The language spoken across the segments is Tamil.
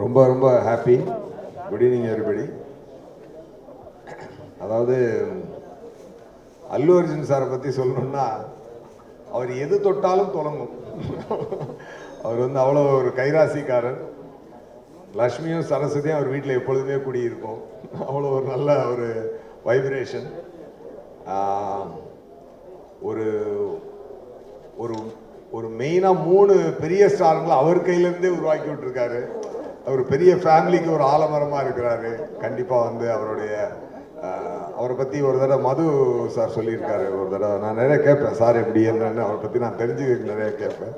ரொம்ப ரொம்ப ஹாப்பி குட் ஈவினிங் எவ்ரிபடி அதாவது அல்லு அர்ஜுன் சாரை பற்றி சொல்லணும்னா அவர் எது தொட்டாலும் தொடங்கும் அவர் வந்து அவ்வளோ ஒரு கைராசிக்காரர். லக்ஷ்மியும் சரஸ்வதியும் அவர் வீட்டில் எப்பொழுதுமே குடியிருக்கும் அவ்வளோ ஒரு நல்ல ஒரு வைப்ரேஷன் ஒரு ஒரு ஒரு மெயினாக மூணு பெரிய ஸ்டாருங்களை அவர் கையிலேருந்தே உருவாக்கி விட்டுருக்காரு. அவர் பெரிய ஃபேமிலிக்கு ஒரு ஆலமரமாக இருக்கிறாரு. கண்டிப்பாக வந்து அவருடைய அவரை பற்றி ஒரு தடவை மது சார் சொல்லியிருக்காரு ஒரு தடவை. நான் நிறைய கேட்பேன் சார் எப்படி என்னன்னு? அவரை பற்றி நான் தெரிஞ்சுக்க நிறைய கேட்பேன்.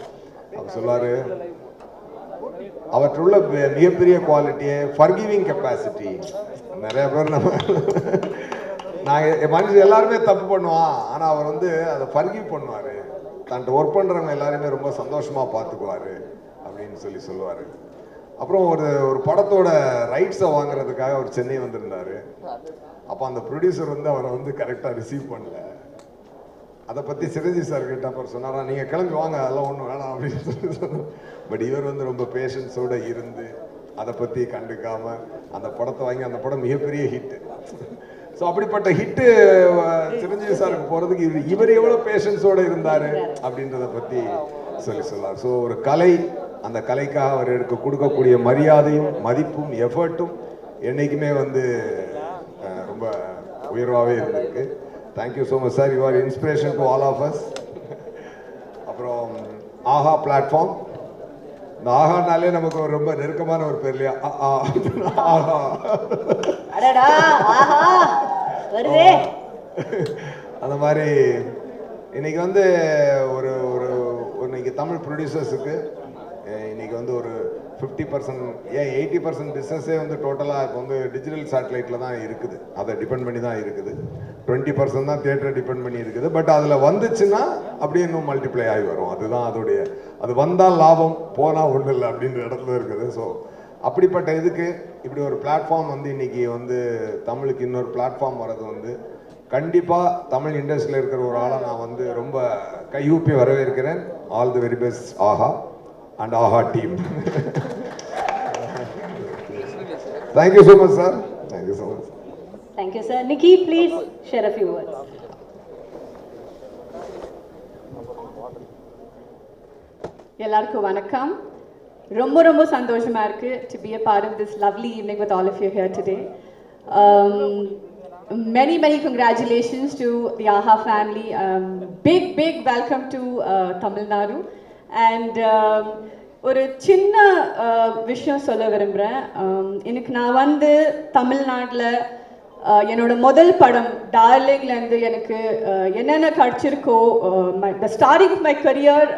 அவர் சொல்லார் அவற்றுள்ள மிகப்பெரிய குவாலிட்டியே ஃபர்கிவிங் கெப்பாசிட்டி நிறைய பேர் நம்ம நாங்கள் மனுஷன் எல்லாருமே தப்பு பண்ணுவான். ஆனால் அவர் வந்து அதை ஃபர்கிவ் பண்ணுவார். தன்ட்டு ஒர்க் பண்ணுறவங்க எல்லாருமே ரொம்ப சந்தோஷமாக பார்த்துக்குவாரு அப்படின்னு சொல்லி சொல்லுவார். அப்புறம் ஒரு ஒரு படத்தோட ரைட்ஸை வாங்குறதுக்காக அவர் சென்னை வந்திருந்தார். அப்போ அந்த ப்ரொடியூசர் வந்து அவரை வந்து கரெக்டாக ரிசீவ் பண்ணல. அதை பற்றி சிரஞ்சி சார் கேட்ட அப்புறம் சொன்னாரா நீங்கள் கிளம்பி வாங்க அதெல்லாம் ஒன்றும் வேணாம் அப்படின்னு சொல்லி சொன்னார். பட் இவர் வந்து ரொம்ப பேஷன்ஸோட இருந்து அதை பற்றி கண்டுக்காமல் அந்த படத்தை வாங்கி அந்த படம் மிகப்பெரிய ஹிட்டு ஸோ அப்படிப்பட்ட ஹிட்டு சிரஞ்சீவி சாருக்கு போகிறதுக்கு இவர் இவர் எவ்வளோ பேஷன்ஸோடு இருந்தார் அப்படின்றத பற்றி சொல்லி சொல்லார் ஸோ ஒரு கலை அந்த கலைக்காக அவர் எடுக்க கொடுக்கக்கூடிய மரியாதையும் மதிப்பும் எஃபர்ட்டும் என்னைக்குமே வந்து ரொம்ப உயர்வாகவே இருந்திருக்கு. Thank you so much sir you are inspiration to all of us அப்புறம் ஆஹா பிளாட்ஃபார்ம் இந்த ஆஹானாலே நமக்கு ஒரு ரொம்ப நெருக்கமான ஒரு பேர் இல்லையா. ஆஹா. அந்த மாதிரி இன்னைக்கு வந்து ஒரு ஒரு ஒரு இன்னைக்கு தமிழ் ப்ரொடியூசர்ஸுக்கு இன்னைக்கு வந்து ஒரு ஃபிஃப்டி பர்சன்ட் ஏன் எயிட்டி பர்சன்ட் பிஸ்னஸே வந்து டோட்டலாக இப்போ வந்து டிஜிட்டல் சேட்டலைட்டில் தான் இருக்குது. அதை டிபெண்ட் பண்ணி தான் இருக்குது. டுவெண்ட்டி பர்சன்ட் தான் தியேட்டரை டிபெண்ட் பண்ணி இருக்குது. பட் அதில் வந்துச்சுன்னா அப்படியே இன்னும் மல்டிப்ளை ஆகி வரும். அதுதான் அதோடைய அது வந்தால் லாபம் போனால் ஒன்றும் இல்லை அப்படின்ற இடத்துல இருக்குது. ஸோ அப்படிப்பட்ட இதுக்கு இப்படி ஒரு பிளாட்ஃபார்ம் வந்து இன்னைக்கு வந்து தமிழுக்கு இன்னொரு பிளாட்ஃபார்ம் வர்றது வந்து கண்டிப்பாக தமிழ் இண்டஸ்ட்ரியில் இருக்கிற ஒரு ஆளை நான் வந்து ரொம்ப கையூப்பி வரவேற்கிறேன். All the very best Aha. And Aha team thank you so much sir thank you so much thank you sir Nikki please share a few words எல்லாருக்கும் வணக்கம் ரொம்ப ரொம்ப சந்தோஷமா இருக்கு to be a part of this lovely evening with all of you here today. Um, many many congratulations to the AHA family. Um, big big welcome to uh, Tamil Nadu and um, ஒரு சின்ன விஷயம் சொல்ல விரும்புகிறேன் எனக்கு நான் வந்து தமிழ்நாட்டில் என்னோட முதல் படம் டார்லிங்லேருந்து எனக்கு என்னென்ன கிடச்சிருக்கோ the starring of my career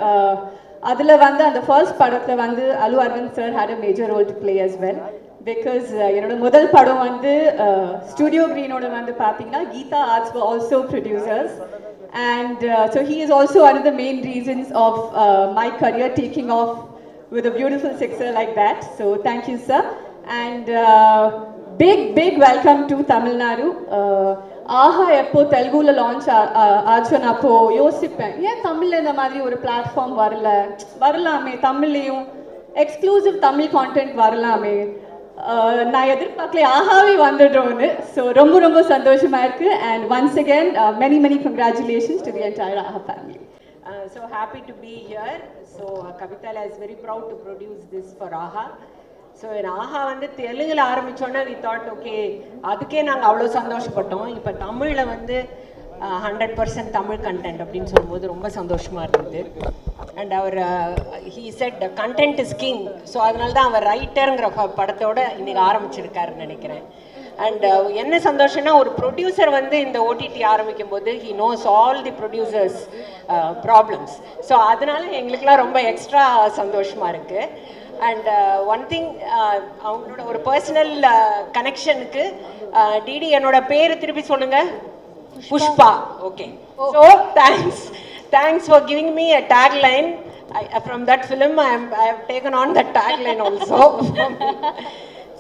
அதில் வந்து அந்த ஃபர்ஸ்ட் படத்தில் வந்து Allu Aravind sir had a major role to play as well because uh, என்னோட முதல் படம் வந்து uh, ஸ்டுடியோ க்ரீனோட வந்து பார்த்தீங்கன்னா Geetha Arts also producers and so he is also one of the main reasons of my career taking off with a beautiful sixer like that so thank you sir and big big welcome to Tamil Nadu Aha எப்போ தெலுங்குல லான்ச் ஆச்சுன்னு அப்போ யோசிப்பேன். ஏன் தமிழ்ல இந்த மாதிரி ஒரு பிளாட்ஃபார்ம் வரல? வரலாமே தமிழ்லையும் எக்ஸ்க்ளூசிவ் தமிழ் கான்டென்ட் வரலாமே. Uh, நான் எதிர்பார்க்கல ஆஹாவே வந்துடுறோன்னு ஸோ ரொம்ப ரொம்ப சந்தோஷமா இருக்கு. And once again many many congratulations to the entire Aha family so happy to be here so Kavitha is very proud to produce this for Aha for so Aha வந்து தெலுங்கில் ஆரம்பித்தோன்னே வி தாட் ஓகே அதுக்கே நாங்கள் அவ்வளோ சந்தோஷப்பட்டோம். இப்போ தமிழில் வந்து ஹண்ட்ரட் பர்சன்ட் தமிழ் கண்டென்ட் அப்படின்னு சொல்லும்போது ரொம்ப சந்தோஷமாக இருந்தது. And our he said content is king so அதனால தான் அவர் ரைட்டருங்கிற படத்தோட இன்னைக்கு ஆரம்பிச்சிருக்காருன்னு நினைக்கிறேன். அண்ட் uh, என்ன சந்தோஷம்னா ஒரு ப்ரொடியூசர் வந்து இந்த ஓடிடி ஆரம்பிக்கும் போது he knows all the producers problems so அதனால எங்களுக்குலாம் ரொம்ப எக்ஸ்ட்ரா சந்தோஷமாக இருக்குது and one uh, thing uh, அவங்களோட ஒரு பர்சனல் கனெக்ஷனுக்கு டிடி என்னோட பேர் திருப்பி சொல்லுங்கள் Pushpa. Okay so thanks thanks for giving me a tag line from that film I I have taken on that tag line also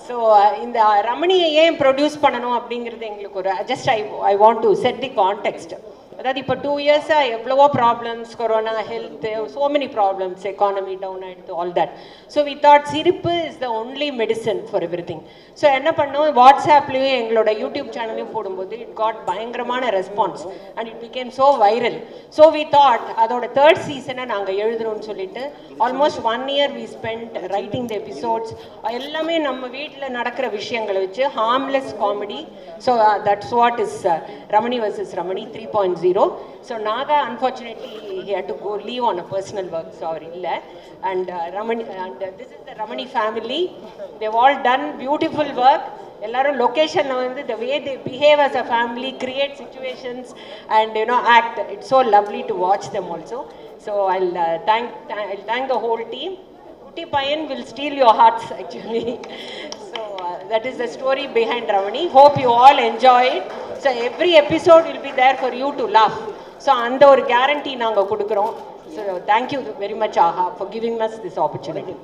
so இந்த ரமணியை ஏன் ப்ரொடியூஸ் பண்ணணும் அப்படிங்கிறது எங்களுக்கு ஒரு just I I want to set the context அதாவது இப்போ டூ இயர்ஸாக எவ்வளவோ problems corona health so many problems economy down ஆகிடுது all that so we thought சிரிப்பு is the only medicine for every thing so என்ன பண்ணோம்? வாட்ஸ்அப்லேயும் எங்களோட யூடியூப் சேனலையும் போடும்போது இட் காட் பயங்கரமான response and it became so viral so we thought அதோட தேர்ட் சீசனை நாங்கள் எழுதுறோம்னு சொல்லிட்டு almost one year we spend writing the episodes எல்லாமே நம்ம வீட்டில் நடக்கிற விஷயங்களை வச்சு harmless comedy so that's what is Ramani versus Ramani three point zero so Naga unfortunately he had to go leave on a personal work so அவர் இல்லை. And Ramani and this is the Ramani family they've all done beautiful work எல்லாரும் லொக்கேஷனில் வந்து the way they behave as a family create situations and you know act it's so lovely to watch them also so I thank I thank the whole team குட்டி பையன் will steal your hearts actually so that is the story behind Ramani hope you all enjoy it so every episode will be there for you to love so அந்த ஒரு கேரண்டி நாங்கள் கொடுக்குறோம். So thank you very much Aha for giving us this opportunity